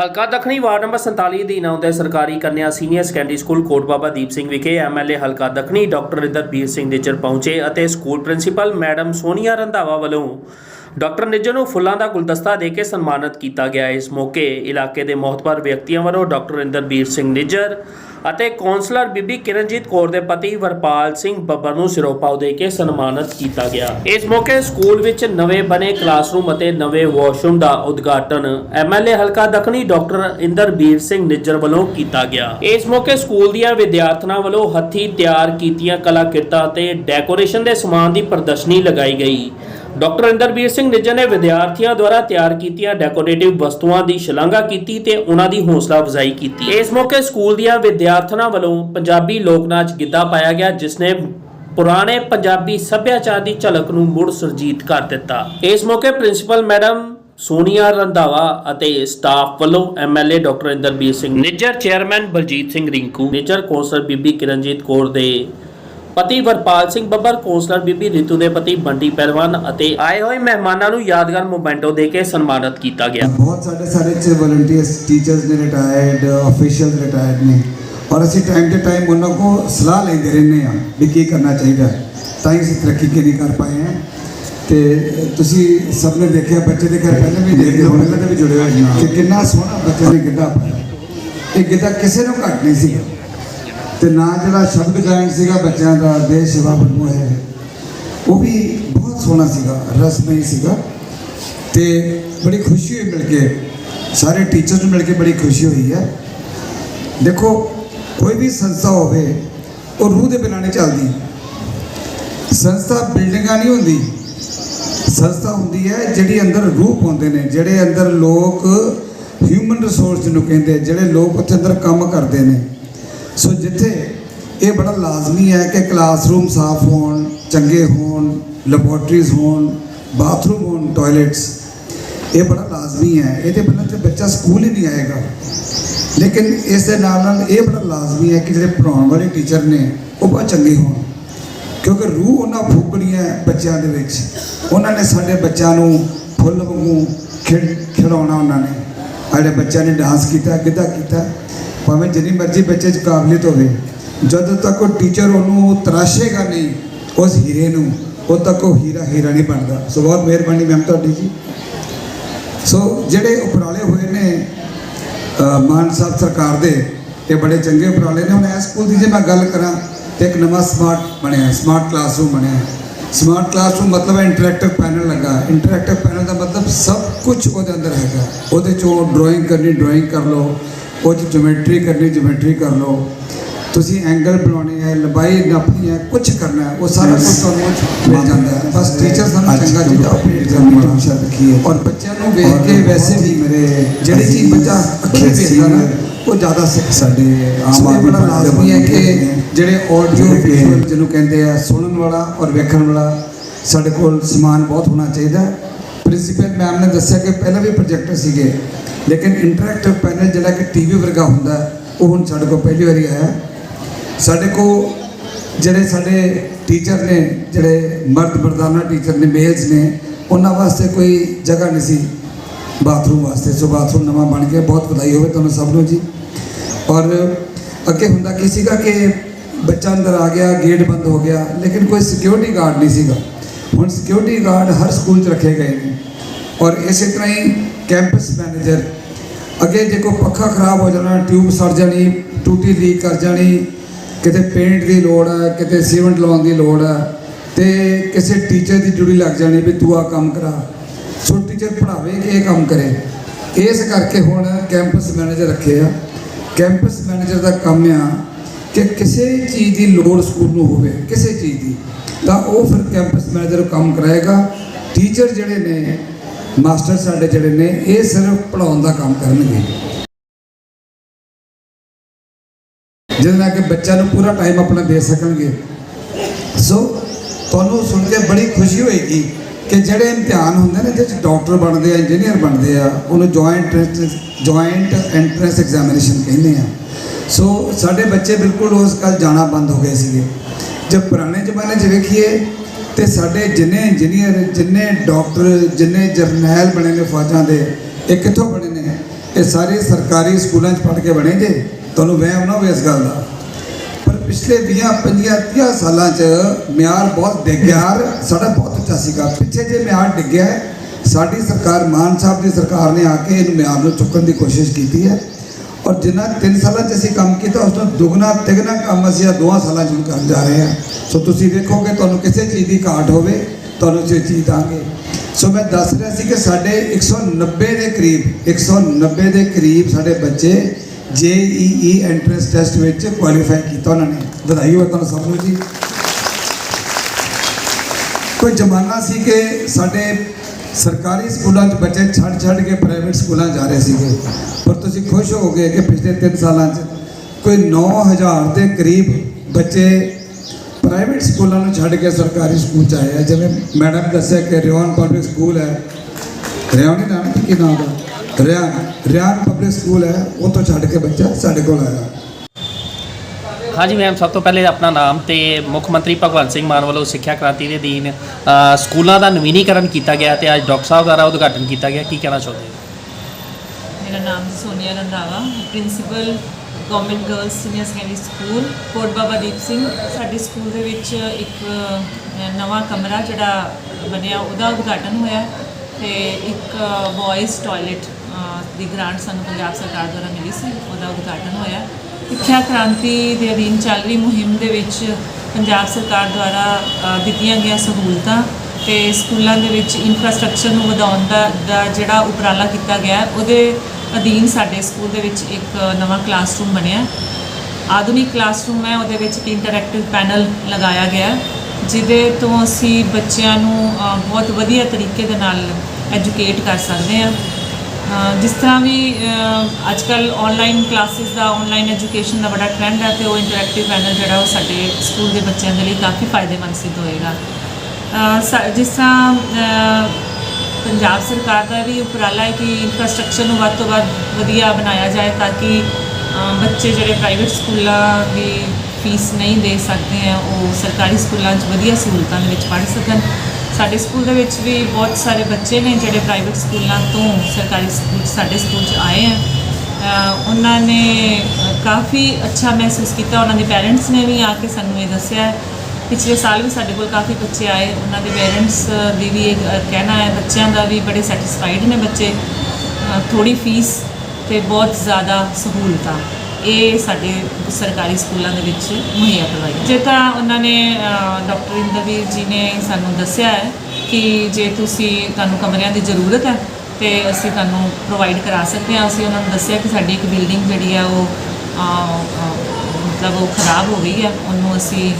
ਹਲਕਾ ਦੱਖਣੀ ward number 47 ਅਧੀਨ ਆਉਂਦੇ ਸਰਕਾਰੀ ਕੰਨਿਆ senior secondary school Kot Baba Deep Singh ਵਿਖੇ ਐਮਐਲਏ ਹਲਕਾ ਦੱਖਣੀ ਡਾਕਟਰ ਰਿੰਦਰਬੀਰ ਸਿੰਘ ਨਿੱਜਰ ਪਹੁੰਚੇ ਅਤੇ school principal madam Sonia Randhawa ਵੱਲੋਂ ਡਾਕਟਰ ਨਿੱਜਰ ਨੂੰ ਫੁੱਲਾਂ ਦਾ ਗੁਲਦਸਤਾ ਦੇ ਕੇ ਸਨਮਾਨਿਤ ਕੀਤਾ ਗਿਆ। ਇਸ ਮੌਕੇ ਇਲਾਕੇ ਦੇ ਮੋਹਤਬਰ ਵਿਅਕਤੀਆਂ ਵੱਲੋਂ ਡਾਕਟਰ ਇੰਦਰਬੀਰ ਸਿੰਘ ਨਿੱਜਰ ਅਤੇ ਕੌਂਸਲਰ ਬੀਬੀ ਕਿਰਨਜੀਤ ਕੌਰ ਦੇ ਪਤੀ ਵਰਪਾਲ ਸਿੰਘ ਬੱਬਰ ਨੂੰ ਸਿਰੋਪਾਓ ਦੇ ਕੇ ਸਨਮਾਨਿਤ ਕੀਤਾ ਗਿਆ। ਇਸ ਮੌਕੇ ਸਕੂਲ ਵਿੱਚ ਨਵੇਂ ਬਣੇ ਕਲਾਸਰੂਮ ਅਤੇ ਨਵੇਂ ਵਾਸ਼ਰੂਮ ਦਾ ਉਦਘਾਟਨ ਐਮਐਲਏ ਹਲਕਾ ਦੱਖਣੀ ਡਾਕਟਰ ਇੰਦਰਬੀਰ ਸਿੰਘ ਨਿੱਜਰ ਵੱਲੋਂ ਕੀਤਾ ਗਿਆ। ਇਸ ਮੌਕੇ ਸਕੂਲ ਦੀਆਂ ਵਿਦਿਆਰਥਣਾਂ ਵੱਲੋਂ ਹੱਥੀਂ ਤਿਆਰ ਕੀਤੀਆਂ ਕਲਾਕ੍ਰਿਤਾਂ ਅਤੇ ਡੈਕੋਰੇਸ਼ਨ ਦੇ ਸਮਾਨ ਦੀ ਪ੍ਰਦਰਸ਼ਨੀ ਲਗਾਈ ਗਈ। ਡਾਕਟਰ ਇੰਦਰਬੀਰ ਸਿੰਘ ਨਿੱਜਰ ਨੇ ਵਿਦਿਆਰਥੀਆਂ ਦੁਆਰਾ ਤਿਆਰ ਕੀਤੀਆਂ ਡੈਕੋਰੇਟਿਵ ਵਸਤੂਆਂ ਦੀ ਸ਼ਲਾਘਾ ਕੀਤੀ ਤੇ ਉਹਨਾਂ ਦੀ ਹੌਸਲਾ ਅਫਜ਼ਾਈ ਕੀਤੀ। ਇਸ ਮੌਕੇ ਸਕੂਲ ਦੀਆਂ ਵਿਦਿਆਰਥਣਾਂ ਵੱਲੋਂ ਪੰਜਾਬੀ ਲੋਕ ਨਾਚ ਗਿੱਧਾ ਪਾਇਆ ਗਿਆ ਜਿਸ ਨੇ ਪੁਰਾਣੇ ਪੰਜਾਬੀ ਸੱਭਿਆਚਾਰ ਦੀ ਝਲਕ ਨੂੰ ਮੁੜ ਸੁਰਜੀਤ ਕਰ ਦਿੱਤਾ। ਇਸ ਮੌਕੇ ਪ੍ਰਿੰਸੀਪਲ ਮੈਡਮ ਸੋਨੀਆ ਰੰਧਾਵਾ ਅਤੇ ਸਟਾਫ ਵੱਲੋਂ MLA doctor Inderbir Singh Nijjar chairman Baljit Singh Rinku. Nijjar councillor ਬੀਬੀ ਕਿਰਨਜੀਤ ਕੌਰ ਦੇ ਪਤੀ ਵਰਪਾਲ ਸਿੰਘ ਬੱਬਰ ਕੌਂਸਲਰ ਬੀਬੀ ਰਿਤੂ ਦੇ ਪਤੀ ਬੰਟੀ ਪਹਿਲਵਾਨ ਅਤੇ ਆਏ ਹੋਏ ਮਹਿਮਾਨਾਂ ਨੂੰ ਯਾਦਗਾਰ ਮੋਮੈਂਟੋ ਦੇ ਕੇ ਸਨਮਾਨਿਤ ਕੀਤਾ ਗਿਆ। ਬਹੁਤ ਸਾਡੇ ਸਾਰੇ ਚ ਵਲੰਟੀਅਰਸ ਟੀਚਰਸ ਨੇ ਰਿਟਾਇਰਡ ਅਫੀਸ਼ੀਅਲਸ ਰਿਟਾਇਰਡ ਨੇ। ਔਰ ਅਸੀਂ ਟਾਈਮ ਤੇ ਟਾਈਮ ਉਹਨਾਂ ਕੋ ਸਲਾਹ ਲੈਂਦੇ ਰਹਿੰਦੇ ਆ ਵੀ ਕੀ ਕਰਨਾ ਚਾਹੀਦਾ। ਤਾਂ ਹੀ ਅਸੀਂ ਤਰੱਕੀ ਕਿ ਨਹੀਂ ਕਰ ਪਾਏ ਹਾਂ। ਤੇ ਤੁਸੀਂ ਸਭ ਨੇ ਦੇਖਿਆ ਬੱਚੇ ਦੇ ਘਰ ਪਹਿਲਾਂ ਵੀ ਦੇਖਦੇ ਹੋ ਪਹਿਲਾਂ ਵੀ ਜੁੜੇ ਹੋਏ ਸੀ ਕਿ ਕਿੰਨਾ ਸੋਹਣਾ ਬੱਚੇ ਨੇ ਗਿੱਧਾ ਪਾਇਆ। ਇਹ ਗਿੱਧਾ ਕਿਸੇ ਨੂੰ ਘੱਟ ਨਹੀਂ ਸੀਗਾ ਤੇ ਨਾ ਜਿਹੜਾ ਸ਼ਬਦ ਗਾਇਨ ਸੀਗਾ ਬੱਚਿਆਂ ਦਾ ਦੇਸ਼ ਸੇਵਾ ਬਨੂ ਹੈ ਉਹ ਵੀ ਬਹੁਤ ਸੋਹਣਾ ਸੀਗਾ, ਰਸਮਈ ਸੀਗਾ। ਤੇ ਬੜੀ ਖੁਸ਼ੀ ਹੋਈ ਮਿਲ ਕੇ, ਸਾਰੇ ਟੀਚਰਸ ਨੂੰ ਮਿਲ ਕੇ ਬੜੀ ਖੁਸ਼ੀ ਹੋਈ ਹੈ। ਦੇਖੋ, ਕੋਈ ਵੀ ਸੰਸਥਾ ਹੋਵੇ, ਉਹ ਰੂਹ ਦੇ ਬਿਨਾਂ ਨਹੀਂ ਚੱਲਦੀ। ਸੰਸਥਾ ਬਿਲਡਿੰਗਾਂ ਨਹੀਂ ਹੁੰਦੀ। ਸੰਸਥਾ ਹੁੰਦੀ ਹੈ ਜਿਹੜੀ ਅੰਦਰ ਰੂਹ ਪਾਉਂਦੇ ਨੇ, ਜਿਹੜੇ ਅੰਦਰ ਲੋਕ ਹਿਊਮਨ ਰਿਸੋਰਸ ਨੂੰ ਕਹਿੰਦੇ ਜਿਹੜੇ ਲੋਕ ਉੱਥੇ ਅੰਦਰ ਕੰਮ ਕਰਦੇ ਨੇ। ਸੋ ਜਿੱਥੇ ਇਹ ਬੜਾ ਲਾਜ਼ਮੀ ਹੈ ਕਿ ਕਲਾਸਰੂਮ ਸਾਫ਼ ਹੋਣ, ਚੰਗੇ ਹੋਣ ਲੈਬੋਰਟਰੀਜ਼ ਹੋਣ ਬਾਥਰੂਮ ਹੋਣ ਟਾਇਲਟਸ ਇਹ ਬੜਾ ਲਾਜ਼ਮੀ ਹੈ। ਇਹਦੇ ਬਿਨਾਂ ਤੇ ਬੱਚਾ ਸਕੂਲ ਹੀ ਨਹੀਂ ਆਏਗਾ। ਲੇਕਿਨ ਇਸ ਦੇ ਨਾਲ ਨਾਲ ਇਹ ਬੜਾ ਲਾਜ਼ਮੀ ਹੈ ਕਿ ਜਿਹੜੇ ਪੜਾਉਣ ਵਾਲੇ ਟੀਚਰ ਨੇ, ਉਹ ਬਹੁਤ ਚੰਗੇ ਹੋਣ। ਕਿਉਂਕਿ ਰੂਹ ਉਹਨਾਂ ਫੂਕਣੀ ਹੈ ਬੱਚਿਆਂ ਦੇ ਵਿੱਚ। ਉਹਨਾਂ ਨੇ ਸਾਡੇ ਬੱਚਿਆਂ ਨੂੰ ਫੁੱਲ ਵਾਂਗੂ ਖਿੜ ਖਿਡਾਉਣਾ ਉਹਨਾਂ ਨੇ। ਸਾਡੇ ਬੱਚਿਆਂ ਨੇ ਡਾਂਸ ਕੀਤਾ, ਗਿੱਧਾ ਕੀਤਾ। ਭਾਵੇਂ ਜਿੰਨੀ ਮਰਜ਼ੀ ਬੱਚੇ 'ਚ ਕਾਬਲੀਅਤ ਹੋਵੇ, ਜਦੋਂ ਤੱਕ ਉਹ ਟੀਚਰ ਉਹਨੂੰ ਤਰਾਸ਼ੇਗਾ ਨਹੀਂ, ਉਸ ਹੀਰੇ ਨੂੰ, ਉਦੋਂ ਤੱਕ ਉਹ ਹੀਰਾ ਹੀਰਾ ਨਹੀਂ ਬਣਦਾ। ਸੋ ਬਹੁਤ ਮਿਹਰਬਾਨੀ ਮੈਮ ਤੁਹਾਡੀ ਜੀ। ਸੋ ਜਿਹੜੇ ਉਪਰਾਲੇ ਹੋਏ ਨੇ ਮਾਨ ਸਾਹਿਬ ਸਰਕਾਰ ਦੇ, ਇਹ ਬੜੇ ਚੰਗੇ ਉਪਰਾਲੇ ਨੇ। ਹੁਣ ਇਸ ਸਕੂਲ ਦੀ ਜੇ ਮੈਂ ਗੱਲ ਕਰਾਂ, ਤੇ ਇੱਕ ਨਵਾਂ ਸਮਾਰਟ ਬਣਿਆ ਸਮਾਰਟ ਕਲਾਸਰੂਮ ਬਣਿਆ। ਸਮਾਰਟ ਕਲਾਸਰੂਮ ਮਤਲਬ ਹੈ ਇੰਟਰੈਕਟਿਵ ਪੈਨਲ ਲੱਗਾ। ਇੰਟਰੈਕਟਿਵ ਪੈਨਲ ਦਾ ਮਤਲਬ ਸਭ ਕੁਝ ਉਹਦੇ ਅੰਦਰ ਹੈਗਾ। ਉਹਦੇ ਚੋਂ ਡਰਾਇੰਗ ਕਰਨੀ ਡਰਾਇੰਗ ਕਰ ਲਓ। ਉਹ ਜਿਓਮੈਟਰੀ ਕਰਨੀ ਜਿਓਮੈਟਰੀ ਕਰ ਲਓ। ਤੁਸੀਂ ਐਂਗਲ ਬਣਾਉਣੇ ਹੈ ਲੰਬਾਈ ਨਾਪਣੀ ਹੈ ਕੁਝ ਕਰਨਾ ਹੈ ਉਹ ਸਾਰਾ ਕੁਝ ਤੁਹਾਨੂੰ ਮਿਲ ਜਾਂਦਾ ਹੈ। ਬਸ ਟੀਚਰ ਸਾਨੂੰ ਚੰਗਾ ਚੀਜ਼ਾਂ ਅਪਡੇਟ ਕਰਨੀ ਟੀਚਰ ਰੱਖੀ ਹੈ ਔਰ ਬੱਚਿਆਂ ਨੂੰ ਵੇਖ ਕੇ ਵੈਸੇ ਵੀ ਮੇਰੇ ਜਿਹੜੀ ਚੀਜ਼ ਬੱਚਾ ਅੱਖੀ ਵੇਖਦਾ ਨਾ ਉਹ ਜ਼ਿਆਦਾ ਸਿੱਖ ਸਾਡੇ ਆਮ ਆਦਮੀ ਲਾਜ਼ਮੀ ਹੈ ਕਿ ਜਿਹੜੇ ਆਡੀਓ ਵਿਜ਼ੂਅਲ ਜਿਹਨੂੰ ਕਹਿੰਦੇ ਆ ਸੁਣਨ ਵਾਲਾ ਔਰ ਵੇਖਣ ਵਾਲਾ ਸਾਡੇ ਕੋਲ ਸਮਾਨ ਬਹੁਤ ਹੋਣਾ ਚਾਹੀਦਾ ਪ੍ਰਿੰਸੀਪਲ ਮੈਮ ਨੇ ਦੱਸਿਆ ਕਿ ਪਹਿਲਾਂ ਵੀ ਪ੍ਰੋਜੈਕਟਰ ਸੀਗੇ। ਲੇਕਿਨ ਇੰਟਰੈਕਟਿਵ ਪੈਨਲ ਜਿਹੜਾ ਕਿ ਟੀਵੀ ਵਰਗਾ ਹੁੰਦਾ, ਉਹ ਹੁਣ ਸਾਡੇ ਕੋਲ ਪਹਿਲੀ ਵਾਰੀ ਆਇਆ। ਸਾਡੇ ਕੋਲ ਜਿਹੜੇ ਸਾਡੇ ਟੀਚਰ ਨੇ, ਜਿਹੜੇ ਮਰਦ ਮਰਦਾਨਾ ਟੀਚਰ ਨੇ ਮੇਲਸ ਨੇ, ਉਹਨਾਂ ਵਾਸਤੇ ਕੋਈ ਜਗ੍ਹਾ ਨਹੀਂ ਸੀ ਬਾਥਰੂਮ ਵਾਸਤੇ। ਸੋ ਬਾਥਰੂਮ ਨਵਾਂ ਬਣ ਗਿਆ, ਬਹੁਤ ਵਧਾਈ ਹੋਵੇ ਤੁਹਾਨੂੰ ਸਭ ਨੂੰ ਜੀ। ਔਰ ਅੱਗੇ ਹੁੰਦਾ ਕੀ ਸੀਗਾ ਕਿ ਬੱਚਾ ਅੰਦਰ ਆ ਗਿਆ ਗੇਟ ਬੰਦ ਹੋ ਗਿਆ, ਲੇਕਿਨ ਕੋਈ ਸਿਕਿਉਰਿਟੀ ਗਾਰਡ ਨਹੀਂ ਸੀਗਾ। ਹੁਣ ਸਿਕਿਉਰਿਟੀ ਗਾਰਡ ਹਰ ਸਕੂਲ 'ਚ ਰੱਖੇ ਗਏ ਨੇ। ਔਰ ਇਸੇ ਤਰ੍ਹਾਂ ਹੀ ਕੈਂਪਸ ਮੈਨੇਜਰ ਅੱਗੇ ਜੇ ਕੋਈ ਪੱਖਾ ਖਰਾਬ ਹੋ ਜਾਣਾ, ਟਿਊਬ ਸੜ ਜਾਣੀ, ਟੂਟੀ ਲੀਕ ਕਰ ਜਾਣੀ, ਕਿਤੇ ਪੇਂਟ ਦੀ ਲੋੜ ਹੈ, ਕਿਤੇ ਸੀਮੈਂਟ ਲਵਾਉਣ ਦੀ ਲੋੜ ਹੈ, ਤੇ ਕਿਸੇ ਟੀਚਰ ਦੀ ਡਿਊਟੀ ਲੱਗ ਜਾਣੀ ਵੀ ਤੂੰ ਆ ਕੰਮ ਕਰਾ। ਸੋ ਟੀਚਰ ਪੜ੍ਹਾਵੇ ਕਿ ਇਹ ਕੰਮ ਕਰੇ। ਇਸ ਕਰਕੇ ਹੁਣ ਕੈਂਪਸ ਮੈਨੇਜਰ ਰੱਖੇ ਆ। ਕੈਂਪਸ ਮੈਨੇਜਰ ਦਾ ਕੰਮ ਆ ਕਿ ਕਿਸੇ ਚੀਜ਼ ਦੀ ਲੋੜ ਸਕੂਲ ਨੂੰ ਹੋਵੇ, ਕਿਸੇ ਚੀਜ਼ ਦੀ। ਤਾਂ ਉਹ ਫਿਰ ਕੈਂਪਸ ਮੈਨੇਜਰ ਕੰਮ ਕਰਾਏਗਾ। ਟੀਚਰ ਜਿਹੜੇ ਨੇ ਮਾਸਟਰ ਸਾਡੇ ਜਿਹੜੇ ਨੇ, ਇਹ ਸਿਰਫ ਪੜਾਉਣ ਦਾ ਕੰਮ ਕਰਨਗੇ। ਜਿਹਦੇ ਨਾਲ ਕਿ ਬੱਚਿਆਂ ਨੂੰ ਪੂਰਾ ਟਾਈਮ ਆਪਣਾ ਦੇ ਸਕਣਗੇ। ਸੋ ਤੁਹਾਨੂੰ ਸੁਣ ਕੇ ਬੜੀ ਖੁਸ਼ੀ ਹੋਏਗੀ ਕਿ ਜਿਹੜੇ ਇਮਤਿਹਾਨ ਹੁੰਦੇ ਨੇ, ਜਿਹਦੇ 'ਚ ਡਾਕਟਰ ਬਣਦੇ ਆ ਇੰਜੀਨੀਅਰ ਬਣਦੇ ਆ, ਉਹਨੂੰ ਜੁਆਇੰਟ ਜੁਆਇੰਟ ਐਂਟਰੈਂਸ ਐਗਜ਼ਾਮੀਨੇਸ਼ਨ ਕਹਿੰਦੇ ਆ। ਸੋ ਸਾਡੇ ਬੱਚੇ ਬਿਲਕੁਲ ਉਸ ਕੱਲ ਜਾਣਾ ਬੰਦ ਹੋ ਗਏ ਸੀਗੇ। ਜੇ ਪੁਰਾਣੇ ਜ਼ਮਾਨੇ 'ਚ ਵੇਖੀਏ ਤੇ ਸਾਡੇ ਜਿੰਨੇ ਇੰਜੀਨੀਅਰ ਜਿੰਨੇ ਡਾਕਟਰ ਜਿੰਨੇ ਜਰਨੈਲ ਬਣੇ ਨੇ ਫੌਜਾਂ ਦੇ, ਇਹ ਕਿੱਥੋਂ ਬਣੇ ਨੇ? ਇਹ ਸਾਰੇ ਸਰਕਾਰੀ ਸਕੂਲਾਂ 'ਚ ਪੜ੍ਹ ਕੇ ਬਣੇ ਜੇ। ਤੁਹਾਨੂੰ ਵਹਿਮ ਨਾ ਹੋਵੇ ਇਸ ਗੱਲ ਦਾ। ਪਰ ਪਿਛਲੇ 20 25 30 ਸਾਲਾਂ 'ਚ ਮਿਆਰ ਬਹੁਤ ਡਿੱਗਿਆ। ਸਾਡਾ ਬਹੁਤ ਉੱਚਾ ਸੀਗਾ। ਪਿੱਛੇ ਜੇ ਮਿਆਰ ਡਿੱਗਿਆ, ਸਾਡੀ ਸਰਕਾਰ, ਮਾਨ ਸਾਹਿਬ ਦੀ ਸਰਕਾਰ ਨੇ ਆ ਕੇ ਇਹਨੂੰ ਮਿਆਰ ਨੂੰ ਚੁੱਕਣ ਦੀ ਕੋਸ਼ਿਸ਼ ਕੀਤੀ ਹੈ। ਔਰ ਜਿੰਨਾ 3 ਸਾਲਾਂ 'ਚ ਅਸੀਂ ਕੰਮ ਕੀਤਾ ਉਸ ਤੋਂ ਦੁੱਗਣਾ ਤਿਗਣਾ ਕੰਮ ਅਸੀਂ ਆ ਦੋਹਾਂ ਸਾਲਾਂ 'ਚ ਕਰਨ ਜਾ ਰਹੇ ਹਾਂ ਸੋ ਤੁਸੀਂ ਵੇਖੋਗੇ ਤੁਹਾਨੂੰ ਕਿਸੇ ਚੀਜ਼ ਦੀ ਘਾਟ ਹੋਵੇ ਤੁਹਾਨੂੰ ਅਸੀਂ ਉਹ ਚੀਜ਼ ਦਾਂਗੇ ਸੋ ਮੈਂ ਦੱਸ ਰਿਹਾ ਸੀ ਕਿ ਸਾਡੇ 190 ਦੇ ਕਰੀਬ 190 ਦੇ ਕਰੀਬ ਸਾਡੇ ਬੱਚੇ ਜੇਈਈ ਐਂਟਰੈਂਸ ਟੈਸਟ ਵਿੱਚ ਕੁਆਲੀਫਾਈ ਕੀਤਾ ਉਹਨਾਂ ਨੇ ਵਧਾਈ ਹੋਵੇ ਤੁਹਾਨੂੰ ਸਭ ਨੂੰ ਜੀ ਕੋਈ ਜ਼ਮਾਨਾ ਸੀ ਕਿ ਸਾਡੇ ਸਰਕਾਰੀ ਸਕੂਲਾਂ 'ਚ ਬੱਚੇ ਛੱਡ ਛੱਡ ਕੇ ਪ੍ਰਾਈਵੇਟ ਸਕੂਲਾਂ ਜਾ ਰਹੇ ਸੀਗੇ। ਪਰ ਤੁਸੀਂ ਖੁਸ਼ ਹੋਗੇ ਕਿ ਪਿਛਲੇ 3 ਸਾਲਾਂ 'ਚ ਕੋਈ 9000 ਦੇ ਕਰੀਬ ਬੱਚੇ ਪ੍ਰਾਈਵੇਟ ਸਕੂਲਾਂ ਨੂੰ ਛੱਡ ਕੇ ਸਰਕਾਰੀ ਸਕੂਲ 'ਚ ਆਏ ਆ। ਜਿਵੇਂ ਮੈਡਮ ਦੱਸਿਆ ਕਿ ਰਿਆਨ ਪਬਲਿਕ ਸਕੂਲ ਹੈ। ਰਿਆਨ ਨਹੀਂ ਨਾਮ ਕੀ ਨਾਮ ਦਾ ਰਿਆਨ ਰਿਆਨ ਪਬਲਿਕ ਸਕੂਲ ਹੈ। ਉਹ ਤੋਂ ਛੱਡ ਕੇ ਬੱਚਾ ਸਾਡੇ ਕੋਲ ਆਇਆ। ਹਾਂਜੀ ਮੈਮ ਸਭ ਤੋਂ ਪਹਿਲੇ ਆਪਣਾ ਨਾਮ ਤੇ ਮੁੱਖ ਮੰਤਰੀ ਭਗਵੰਤ ਸਿੰਘ ਮਾਨ ਵੱਲੋਂ ਸਿੱਖਿਆ ਕ੍ਰਾਂਤੀ ਦੇ ਅਧੀਨ ਅ, ਸਕੂਲਾਂ ਦਾ ਨਵੀਨੀਕਰਨ ਕੀਤਾ ਗਿਆ ਤੇ ਅੱਜ ਡਾਕਟਰ ਸਾਹਿਬ ਦੁਆਰਾ ਉਦਘਾਟਨ ਕੀਤਾ ਗਿਆ। ਕੀ ਕਹਿਣਾ ਚਾਹੁੰਦੇ ਹੋ? ਮੇਰਾ ਨਾਮ Sonia Randhawa principal government girls senior secondary school Kot Baba Deep Singh. ਸਾਡੇ ਸਕੂਲ ਦੇ ਵਿੱਚ ਇੱਕ ਅ, ਨਵਾਂ ਕਮਰਾ ਜਿਹੜਾ ਬਣਿਆ ਉਹਦਾ ਉਦਘਾਟਨ ਹੋਇਆ ਤੇ ਇੱਕ ਬॉयਜ਼ ਟਾਇਲਟ ਦੀ ਗ੍ਰਾਂਟ ਸਾਨੂੰ ਪੰਜਾਬ ਸਰਕਾਰ ਦੁਆਰਾ ਮਿਲੀ ਸੀ ਉਹਦਾ ਉਦਘਾਟਨ ਹੋਇਆ। ਸਿੱਖਿਆ ਕ੍ਰਾਂਤੀ ਦੇ ਅਧੀਨ ਚੱਲ ਰਹੀ ਮੁਹਿੰਮ ਦੇ ਵਿੱਚ ਪੰਜਾਬ ਸਰਕਾਰ ਦੁਆਰਾ ਦਿੱਤੀਆਂ ਗਈਆਂ ਸਹੂਲਤਾਂ ਤੇ ਸਕੂਲਾਂ ਦੇ ਵਿੱਚ ਇਨਫਰਾਸਟ੍ਰਕਚਰ ਨੂੰ ਵਧਾਉਣ ਦਾ ਜਿਹੜਾ ਉਪਰਾਲਾ ਕੀਤਾ ਗਿਆ ਉਹਦੇ ਅਧੀਨ ਸਾਡੇ ਸਕੂਲ ਦੇ ਵਿੱਚ ਇੱਕ ਨਵਾਂ ਕਲਾਸਰੂਮ ਬਣਿਆ ਆਧੁਨਿਕ ਕਲਾਸਰੂਮ ਹੈ, ਉਹਦੇ ਵਿੱਚ ਇੱਕ ਇੰਟਰੈਕਟਿਵ ਪੈਨਲ ਲਗਾਇਆ ਗਿਆ ਜਿਹਦੇ ਤੋਂ ਅਸੀਂ ਬੱਚਿਆਂ ਨੂੰ ਬਹੁਤ ਵਧੀਆ ਤਰੀਕੇ ਦੇ ਨਾਲ ਐਜੂਕੇਟ ਕਰ ਸਕਦੇ ਹਾਂ। ਜਿਸ ਤਰ੍ਹਾਂ ਵੀ ਅੱਜ ਕੱਲ ਆਨਲਾਈਨ ਕਲਾਸਿਸ ਦਾ ਆਨਲਾਈਨ ਐਜੂਕੇਸ਼ਨ ਦਾ ਬੜਾ ਟ੍ਰੈਂਡ ਹੈ ਤੇ ਉਹ ਇੰਟਰੈਕਟਿਵ ਪੈਨਲ ਜਿਹੜਾ ਉਹ ਸਾਡੇ ਸਕੂਲ ਦੇ ਬੱਚਿਆਂ ਦੇ ਲਈ ਕਾਫੀ ਫਾਇਦੇਮੰਦ ਸਿੱਧ ਹੋਏਗਾ। ਅ, ਜਿਸ ਤਰ੍ਹਾਂ ਪੰਜਾਬ ਸਰਕਾਰ ਦਾ ਵੀ ਉਪਰਾਲਾ ਹੈ ਕਿ ਇਨਫਰਾਸਟ੍ਰਕਚਰ ਨੂੰ ਵੱਧ ਤੋਂ ਵੱਧ ਵਧੀਆ ਬਣਾਇਆ ਜਾਏ ਤਾਂ ਕਿ ਬੱਚੇ ਜਿਹੜੇ ਪ੍ਰਾਈਵੇਟ ਸਕੂਲਾਂ ਦੀ ਫੀਸ ਨਹੀਂ ਦੇ ਸਕਦੇ ਆ ਉਹ ਸਰਕਾਰੀ ਸਕੂਲਾਂ 'ਚ ਵਧੀਆ ਸਹੂਲਤਾਂ ਦੇ ਵਿੱਚ ਪੜ੍ਹ ਸਕਣ। ਸਾਡੇ ਸਕੂਲ ਦੇ ਵਿੱਚ ਵੀ ਬਹੁਤ ਸਾਰੇ ਬੱਚੇ ਨੇ ਜਿਹੜੇ ਪ੍ਰਾਈਵੇਟ ਸਕੂਲਾਂ ਤੋਂ ਸਰਕਾਰੀ ਸਕੂਲ 'ਚ ਸਾਡੇ ਸਕੂਲ 'ਚ ਆਏ ਆ। ਉਹਨਾਂ ਨੇ ਕਾਫੀ ਅੱਛਾ ਮਹਿਸੂਸ ਕੀਤਾ। ਉਹਨਾਂ ਦੇ ਪੈਰੈਂਟਸ ਨੇ ਵੀ ਆ ਕੇ ਸਾਨੂੰ ਇਹ ਦੱਸਿਆ। ਹੈ ਪਿਛਲੇ ਸਾਲ ਵੀ ਸਾਡੇ ਕੋਲ ਕਾਫੀ ਬੱਚੇ ਆਏ। ਉਹਨਾਂ ਦੇ ਪੇਰੈਂਟਸ ਦੀ ਵੀ ਇਹ ਕਹਿਣਾ ਹੈ ਬੱਚਿਆਂ ਦਾ ਵੀ ਬੜੇ ਸੈਟੀਸਫਾਈਡ ਨੇ ਬੱਚੇ। ਅ, ਥੋੜੀ ਫੀਸ ਤੇ ਬਹੁਤ ਜ਼ਿਆਦਾ ਸਹੂਲਤਾਂ। ਇਹ ਸਾਡੇ ਸਰਕਾਰੀ ਸਕੂਲਾਂ ਦੇ ਵਿੱਚ ਮੁਹੱਈਆ ਕਰਵਾਈ ਜੇ ਤਾਂ ਉਹਨਾਂ ਨੇ ਅ, ਡਾਕਟਰ ਇੰਦਰਵੀਰ ਜੀ ਨੇ ਸਾਨੂੰ ਦੱਸਿਆ ਹੈ ਕਿ ਜੇ ਤੁਸੀਂ ਤੁਹਾਨੂੰ ਕਮਰਿਆਂ ਦੀ ਜ਼ਰੂਰਤ ਹੈ ਤੇ ਅਸੀਂ ਤੁਹਾਨੂੰ ਪ੍ਰੋਵਾਈਡ ਕਰਾ ਸਕਦੇ ਹਾਂ। ਅਸੀਂ ਉਹਨਾਂ ਨੂੰ ਦੱਸਿਆ ਕਿ ਸਾਡੀ ਇੱਕ ਬਿਲਡਿੰਗ ਜਿਹੜੀ ਆ ਉਹ ਮਤਲਬ ਉਹ ਖਰਾਬ ਹੋ ਗਈ ਹੈ ਉਹਨੂੰ ਅਸੀਂ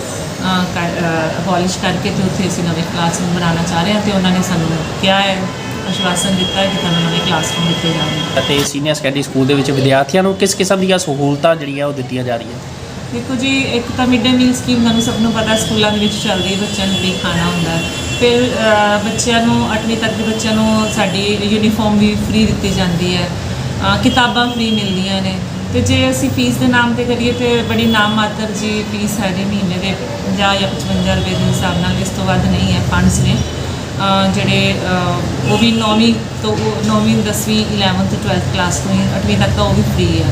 ਪੋਲਿਸ਼ ਕਰਕੇ ਤੇ ਉੱਥੇ ਅਸੀਂ ਨਵੇਂ ਕਲਾਸਰੂਮ ਬਣਾਉਣਾ ਚਾਹ ਰਹੇ ਹਾਂ ਤੇ ਉਹਨਾਂ ਨੇ ਸਾਨੂੰ ਕਿਹਾ ਹੈ ਆਸ਼ਵਾਸਨ ਦਿੱਤਾ ਹੈ ਕਿ ਤੁਹਾਨੂੰ ਨਵੇਂ ਕਲਾਸਰੂਮ ਦਿੱਤੇ ਜਾਣਗੇ। ਅਤੇ ਸੀਨੀਅਰ ਸੈਕੰਡਰੀ ਸਕੂਲ ਦੇ ਵਿੱਚ ਵਿਦਿਆਰਥੀਆਂ ਨੂੰ ਕਿਸ ਕਿਸਮ ਦੀਆਂ ਸਹੂਲਤਾਂ ਜਿਹੜੀਆਂ ਉਹ ਦਿੱਤੀਆਂ ਜਾ ਰਹੀਆਂ? ਦੇਖੋ ਜੀ ਇੱਕ ਤਾਂ ਮਿਡ ਡੇ ਮੀਲ ਸਕੀਮ ਤੁਹਾਨੂੰ ਸਭ ਨੂੰ ਪਤਾ ਸਕੂਲਾਂ ਦੇ ਵਿੱਚ ਚੱਲਦੀ ਹੈ ਬੱਚਿਆਂ ਨੂੰ ਫ੍ਰੀ ਖਾਣਾ ਹੁੰਦਾ ਫਿਰ ਬੱਚਿਆਂ ਨੂੰ 8ਵੀਂ ਤੱਕ ਦੇ ਬੱਚਿਆਂ ਨੂੰ ਸਾਡੀ ਯੂਨੀਫਾਰਮ ਵੀ ਫ੍ਰੀ ਦਿੱਤੀ ਜਾਂਦੀ ਹੈ। ਕਿਤਾਬਾਂ ਫ੍ਰੀ ਮਿਲਦੀਆਂ ਨੇ। ਤੇ ਜੇ ਅਸੀਂ ਫੀਸ ਦੇ ਨਾਮ ਤੇ ਕਰੀਏ ਤੇ ਬੜੀ ਨਾਮ ਮਾਤਰ ਜੀ ਫੀਸ ਹੈ ਜੀ ਮਹੀਨੇ ਦੇ 50 ਜਾਂ 55 ਰੁਪਏ ਦੇ ਹਿਸਾਬ ਨਾਲ ਇਸ ਤੋਂ ਵੱਧ ਨਹੀਂ ਹੈ ਫੰਡਸ ਨੇ। ਜਿਹੜੇ ਉਹ ਵੀ 9ਵੀਂ ਤੋਂ 9ਵੀਂ 10ਵੀਂ 11th 12th ਕਲਾਸ ਤੋਂ ਹੀ 8ਵੀਂ ਤੱਕ ਤਾਂ ਉਹ ਵੀ ਫ੍ਰੀ ਹੈ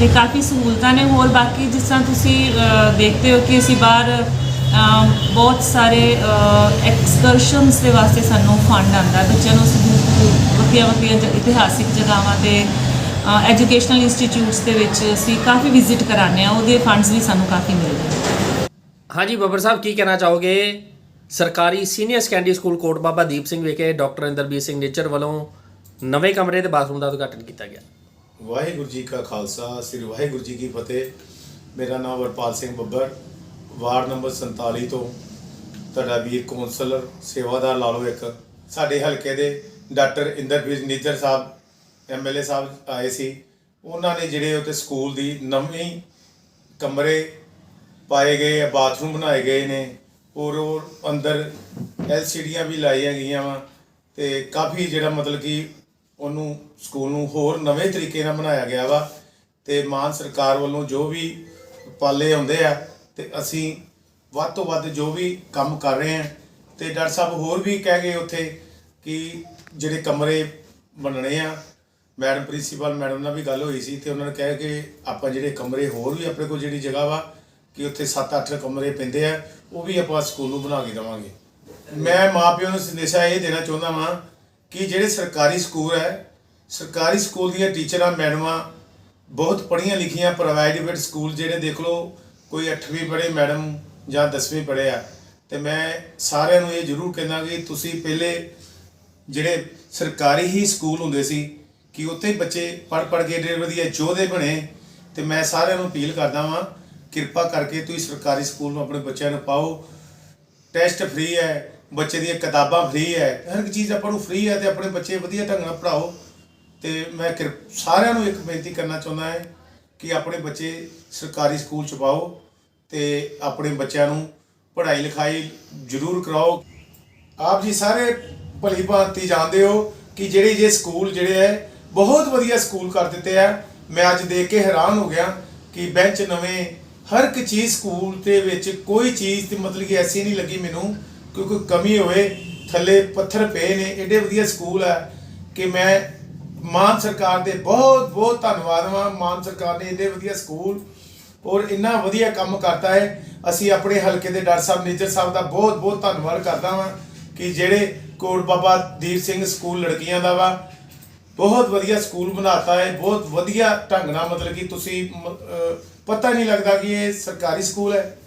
ਤੇ ਕਾਫੀ ਸਹੂਲਤਾਂ ਨੇ ਹੋਰ, ਬਾਕੀ ਜਿਸ ਤਰ੍ਹਾਂ ਤੁਸੀਂ ਦੇਖਦੇ ਹੋ ਕਿ ਅਸੀਂ ਬਾਹਰ ਬਹੁਤ ਸਾਰੇ ਐਕਸਕਰਸ਼ਨਸ ਦੇ ਵਾਸਤੇ ਸਾਨੂੰ ਫੰਡ ਆਉਂਦਾ। ਬੱਚਿਆਂ ਨੂੰ ਵਧੀਆ ਵਧੀਆ ਇਤਿਹਾਸਿਕ ਜਗ੍ਹਾਵਾਂ ਤੇ ਐਜੂਕੇਸ਼ਨਲ ਇੰਸਟੀਚਿਊਟਸ ਦੇ ਵਿੱਚ ਅਸੀਂ ਕਾਫੀ ਵਿਜ਼ਿਟ ਕਰਾਉਂਦੇ ਆ ਉਹਦੇ ਫੰਡਸ ਵੀ ਸਾਨੂੰ ਕਾਫੀ ਮਿਲਦੇ ਹਾਂਜੀ, ਬੱਬਰ ਸਾਹਿਬ, ਕੀ ਕਹਿਣਾ ਚਾਹੋਗੇ? ਸਰਕਾਰੀ senior secondary school Kot Baba Deep Singh ਵਿਖੇ ਡਾਕਟਰ ਇੰਦਰਬੀਰ ਸਿੰਘ ਨੇਚਰ ਵੱਲੋਂ ਨਵੇਂ ਕਮਰੇ ਤੇ ਬਾਥਰੂਮ ਦਾ ਉਦਘਾਟਨ ਕੀਤਾ ਗਿਆ। ਵਾਹਿਗੁਰੂ ਜੀ ਕਾ ਖਾਲਸਾ, ਸ੍ਰੀ ਵਾਹਿਗੁਰੂ ਜੀ ਕੀ ਫਤਿਹ। ਮੇਰਾ ਨਾਮ ਵਰਪਾਲ ਸਿੰਘ ਬੱਬਰ, ਵਾਰਡ ਨੰਬਰ 47 ਤੋਂ। ਤੁਹਾਡਾ ਵੀਰ ਕੌਂਸਲਰ, ਸੇਵਾਦਾਰ ਲਾ ਲਓ ਇੱਕ। ਸਾਡੇ ਹਲਕੇ ਦੇ ਡਾਕਟਰ ਇੰਦਰਬੀਰ ਨੇਚਰ ਸਾਹਿਬ ਐਮਐਲਏ ਸਾਹਿਬ ਆਏ ਸੀ। ਉਹਨਾਂ ਨੇ ਜਿਹੜੇ ਉੱਤੇ ਸਕੂਲ ਦੀ ਨਵੀਂ ਕਮਰੇ ਪਾਏ ਗਏ ਬਾਥਰੂਮ ਬਣਾਏ ਗਏ ਨੇ। ਔਰ ਉਹ ਅੰਦਰ ਐਲਸੀਡੀਆਂ ਵੀ ਲਾਈਆਂ ਗਈਆਂ ਵਾ ਤੇ ਕਾਫੀ ਜਿਹੜਾ ਮਤਲਬ ਕਿ ਉਹਨੂੰ ਸਕੂਲ ਨੂੰ ਹੋਰ ਨਵੇਂ ਤਰੀਕੇ ਨਾਲ ਬਣਾਇਆ ਗਿਆ ਵਾ ਤੇ ਮਾਨ ਸਰਕਾਰ ਵੱਲੋਂ ਜੋ ਵੀ ਪਾਲੇ ਆਉਂਦੇ ਆ ਤੇ ਅਸੀਂ ਵੱਧ ਤੋਂ ਵੱਧ ਜੋ ਵੀ ਕੰਮ ਕਰ ਰਹੇ ਆ ਤੇ ਡਾਕਟਰ ਸਾਹਿਬ ਹੋਰ ਵੀ ਕਹਿ ਗਏ ਉੱਥੇ ਕਿ ਜਿਹੜੇ ਕਮਰੇ ਬਣਨੇ ਆ, ਮੈਡਮ ਪ੍ਰਿੰਸੀਪਲ ਮੈਡਮ ਨਾਲ ਵੀ ਗੱਲ ਹੋਈ ਸੀ ਤੇ ਉਹਨਾਂ ਨੇ ਕਿਹਾ ਕਿ ਆਪਾਂ ਜਿਹੜੇ ਕਮਰੇ ਹੋਰ ਵੀ ਆਪਣੇ ਕੋਲ ਜਿਹੜੀ ਜਗ੍ਹਾ ਵਾ ਕਿ ਉੱਥੇ 7-8 ਕਮਰੇ ਪੈਂਦੇ ਆ, ਉਹ ਵੀ ਆਪਾਂ ਸਕੂਲ ਨੂੰ ਬਣਾ ਕੇ ਦੇਵਾਂਗੇ। ਮੈਂ ਮਾਪਿਆਂ ਨੂੰ ਸੰਦੇਸ਼ਾ ਇਹ ਦੇਣਾ ਚਾਹੁੰਦਾ ਵਾਂ ਕਿ ਜਿਹੜੇ ਸਰਕਾਰੀ ਸਕੂਲ ਹੈ, ਸਰਕਾਰੀ ਸਕੂਲ ਦੀਆਂ ਟੀਚਰਾਂ, ਮੈਡਮਾਂ ਬਹੁਤ ਪੜ੍ਹੀਆਂ ਲਿਖੀਆਂ ਪ੍ਰਾਈਵੇਟ ਸਕੂਲ ਜਿਹੜੇ ਦੇਖ ਲਓ, ਕੋਈ 8ਵੀਂ ਪੜ੍ਹੇ ਮੈਡਮ ਜਾਂ 10ਵੀਂ ਪੜ੍ਹੇ ਆ। ਤੇ ਮੈਂ ਸਾਰਿਆਂ ਨੂੰ ਇਹ ਜ਼ਰੂਰ ਕਹਿੰਦਾ ਕਿ ਤੁਸੀਂ ਪਹਿਲੇ ਜਿਹੜੇ ਸਰਕਾਰੀ ਹੀ ਸਕੂਲ ਹੁੰਦੇ ਸੀ, ਕਿ ਉੱਥੇ ਬੱਚੇ ਪੜ੍ਹ ਪੜ੍ਹ ਕੇ ਏਡੇ ਵਧੀਆ ਯੋਧੇ ਬਣੇ, ਤੇ ਮੈਂ ਸਾਰਿਆਂ ਨੂੰ ਅਪੀਲ ਕਰਦਾ ਵਾਂ ਕਿਰਪਾ ਕਰਕੇ ਤੁਸੀਂ ਸਰਕਾਰੀ ਸਕੂਲ ਨੂੰ ਆਪਣੇ ਬੱਚਿਆਂ ਨੂੰ ਪਾਓ। ਟੈਸਟ ਫ੍ਰੀ ਹੈ, ਬੱਚੇ ਦੀਆਂ ਕਿਤਾਬਾਂ ਫ੍ਰੀ ਹੈ, ਹਰ ਇੱਕ ਚੀਜ਼ ਆਪਾਂ ਨੂੰ ਫ੍ਰੀ ਹੈ ਤੇ ਆਪਣੇ ਬੱਚੇ ਵਧੀਆ ਢੰਗ ਨਾਲ ਪੜ੍ਹਾਓ। ਤੇ ਮੈਂ ਕਿਰ- ਸਾਰਿਆਂ ਨੂੰ ਇੱਕ ਬੇਨਤੀ ਕਰਨਾ ਚਾਹੁੰਦਾ ਹਾਂ ਕਿ ਆਪਣੇ ਬੱਚੇ ਸਰਕਾਰੀ ਸਕੂਲ ਚ ਪਾਓ ਤੇ ਆਪਣੇ ਬੱਚਿਆਂ ਨੂੰ ਪੜ੍ਹਾਈ ਲਿਖਾਈ ਜ਼ਰੂਰ ਕਰਾਓ। ਆਪ ਜੀ ਸਾਰੇ ਭਲੀ ਭਾਂਤੀ ਜਾਣਦੇ ਹੋ ਕਿ ਜਿਹੜੇ ਜੇ ਸਕੂਲ ਜਿਹੜੇ ਹੈ, ਬਹੁਤ ਵਧੀਆ ਸਕੂਲ ਕਰ ਦਿੱਤੇ ਆ। ਮੈਂ ਅੱਜ ਦੇਖ ਕੇ ਹੈਰਾਨ ਹੋ ਗਿਆ ਕਿ ਬੈਂਚ ਨਵੇਂ ਹਰ ਇੱਕ ਚੀਜ਼ ਸਕੂਲ ਦੇ ਵਿੱਚ ਕੋਈ ਚੀਜ਼ ਤੇ ਮਤਲਬ ਕਿ ਐਸੀ ਨਹੀਂ ਲੱਗੀ ਮੈਨੂੰ ਕਿ ਕੋਈ ਕਮੀ ਹੋਵੇ, ਥੱਲੇ ਪੱਥਰ ਪਏ ਨੇ, ਏਡੇ ਵਧੀਆ ਸਕੂਲ ਹੈ ਕਿ ਮੈਂ ਮਾਨ ਸਰਕਾਰ ਦੇ ਬਹੁਤ ਬਹੁਤ ਧੰਨਵਾਦ ਹਾਂ ਮਾਨ ਸਰਕਾਰ ਨੇ ਏਡੇ ਵਧੀਆ ਸਕੂਲ ਔਰ ਇੰਨਾ ਵਧੀਆ ਕੰਮ ਕਰਤਾ ਹੈ। ਅਸੀਂ ਆਪਣੇ ਹਲਕੇ ਦੇ ਡਾਕਟਰ ਸਾਹਿਬ, ਮੇਜਰ ਸਾਹਿਬ ਦਾ ਬਹੁਤ ਬਹੁਤ ਧੰਨਵਾਦ ਕਰਦਾ ਹਾਂ ਕਿ ਜਿਹੜੇ ਕੋਟ ਬਾਬਾ ਦੀਪ ਸਿੰਘ ਸਕੂਲ ਲੜਕੀਆਂ ਦਾ ਵਾ, ਬਹੁਤ ਵਧੀਆ ਸਕੂਲ ਬਣਾਤਾ ਹੈ। ਬਹੁਤ ਵਧੀਆ ਢੰਗ ਨਾਲ ਮਤਲਬ ਕਿ ਤੁਸੀਂ ਪਤਾ ਨਹੀਂ ਲੱਗਦਾ ਕਿ ਇਹ ਸਰਕਾਰੀ ਸਕੂਲ ਹੈ।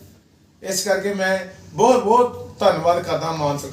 ਇਸ ਕਰਕੇ ਮੈਂ ਬਹੁਤ ਬਹੁਤ ਧੰਨਵਾਦ ਕਰਦਾ ਮਾਨ ਸਰਕਾਰ